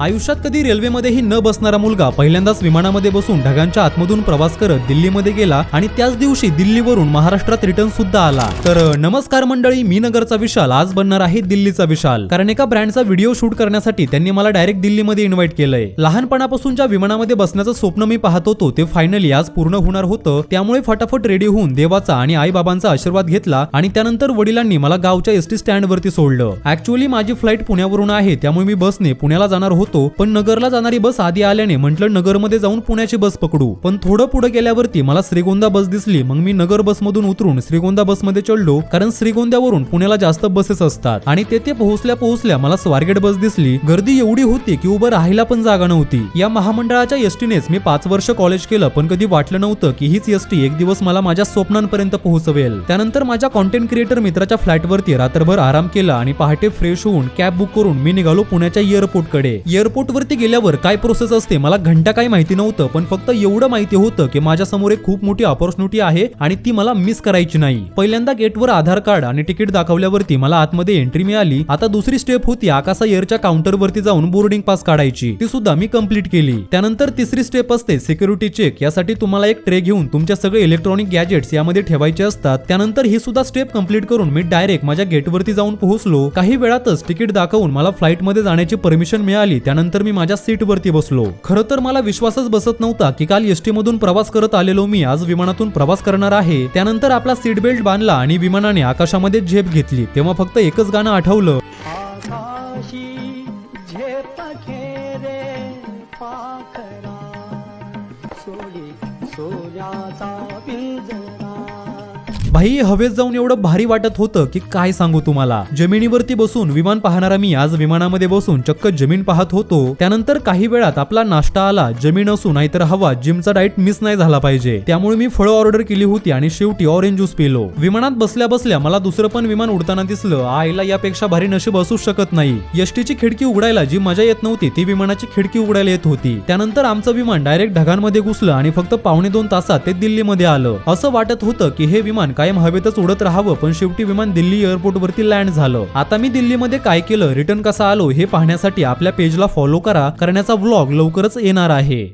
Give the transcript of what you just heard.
आयुष्यात कधी रेल्वेमध्येही न बसणारा मुलगा पहिल्यांदाच विमानामध्ये बसून ढगांच्या आतमधून प्रवास करत दिल्लीमध्ये गेला आणि त्याच दिवशी दिल्लीवरून महाराष्ट्रात रिटर्न सुद्धा आला. तर नमस्कार मंडळी मी नगरचा विशाल. आज बनणार आहे दिल्लीचा विशाल. कारण एका ब्रँडचा व्हिडिओ शूट करण्यासाठी त्यांनी मला डायरेक्ट दिल्लीमध्ये इन्व्हाइट केलंय. लहानपणापासून ज्या विमानामध्ये बसण्याचं स्वप्न मी पाहत होतो ते फायनली आज पूर्ण होणार होतं. त्यामुळे फटाफट रेडी होऊन देवाचा आणि आई बाबांचा आशीर्वाद घेतला आणि त्यानंतर वडिलांनी मला गावच्या एसटी स्टँड वरती सोडलं. ऍक्च्युअली माझी फ्लाईट पुण्यावरून आहे त्यामुळे मी बसने पुण्याला जाणार होतो. पण नगरला जाणारी बस आधी आल्याने म्हटलं नगरमध्ये जाऊन पुण्याची बस पकडू. पण थोडं पुढे गेल्यावरती मला श्रीगोंदा बस दिसली. मग मी नगर बसमधून उतरून श्रीगोंदा बसमध्ये चढलो कारण श्रीगोंद्यावरून पुण्याला जास्त बसेस असतात. आणि तेथे पोहोचल्या पोहोचल्या मला स्वारगेट बस दिसली. गर्दी एवढी होती की उभं राहायला पण जागा नव्हती. या महामंडळाच्या एसटीनेच मी पाच वर्ष कॉलेज केलं पण कधी वाटलं नव्हतं की हीच एसटी एक दिवस मला माझ्या स्वप्नांपर्यंत पोहोचवेल. त्यानंतर माझ्या कॉन्टेंट क्रिएटर मित्राच्या फ्लॅटवरती रात्रभर आराम केला आणि पहाटे फ्रेश होऊन कॅब बुक करून मी निघालो पुण्याच्या एअरपोर्ट एअरपोर्टवरती गेल्यावर काय प्रोसेस असते? मला घंटा काही माहिती नव्हतं पण फक्त एवढं माहिती होतं की माझ्यासमोर एक खूप मोठी ऑपॉर्च्युनिटी आहे आणि ती मला मिस करायची नाही. पहिल्यांदा गेटवर आधार कार्ड आणि तिकीट दाखवल्यावरती मला आतमध्ये एंट्री मिळाली. आता दुसरी स्टेप होती आकाशा एअरच्या काउंटरवरती जाऊन बोर्डिंग पास काढायची. ती सुद्धा मी कंप्लीट केली. त्यानंतर तिसरी स्टेप असते सिक्युरिटी चेक यासाठी तुम्हाला एक ट्रे घेऊन तुमच्या सगळे इलेक्ट्रॉनिक गॅजेट्स यामध्ये ठेवायचे असतात. त्यानंतर ही सुद्धा स्टेप कंप्लीट करून मी डायरेक्ट माझ्या गेटवरती जाऊन पोहोचलो. काही वेळातच तिकीट दाखवून मला फ्लाईटमध्ये जाण्याची परमिशन मिळाली. त्यानंतर मी माझ्या सीटवरती बसलो. खरं तर मला विश्वासच बसत नव्हता की काल एसटी मधून प्रवास करत आलेलो मी आज विमानातून प्रवास करणार आहे. त्यानंतर आपला सीट बेल्ट बांधला आणि विमानाने आकाशामध्ये झेप घेतली. तेव्हा फक्त एकच गाणं आठवलं. पाखरा. सोडी सोन्याचा पिंजरा. भाई हवेत जाऊन एवढं भारी वाटत होतं की काय सांगू तुम्हाला? जमिनीवरती बसून विमान पाहणारा मी आज विमानामध्ये बसून चक्क जमीन पाहत होतो. त्यानंतर काही वेळात आपला नाश्ता आला जमीन असू नाहीतर हवा जिमचा डाएट मिस नाही झाला पाहिजे. त्यामुळे मी फळं ऑर्डर केली होती आणि शेवटी ऑरेंज ज्यूस पिलो. विमानात बसल्या बसल्या मला दुसरं पण विमान उडताना दिसलं. आईला यापेक्षा भारी नशीब असूच शकत नाही. यष्टीची खिडकी उघडायला जी मजा येत नव्हती ती विमानाची खिडकी उघडायला येत होती. त्यानंतर आमचं विमान डायरेक्ट ढगांमध्ये घुसलं आणि फक्त पावणे दोन तासात ते दिल्लीमध्ये आलं. असं वाटत होतं की हे विमान कायम हवेतच उडत राहावं पण शेवटी विमान दिल्ली एअरपोर्टवरती लँड झालं. आता मी दिल्लीमध्ये काय केलं रिटर्न कसा आलो हे पाहण्यासाठी आपल्या पेजला फॉलो करा करण्याचा व्लॉग लवकरच येणार आहे.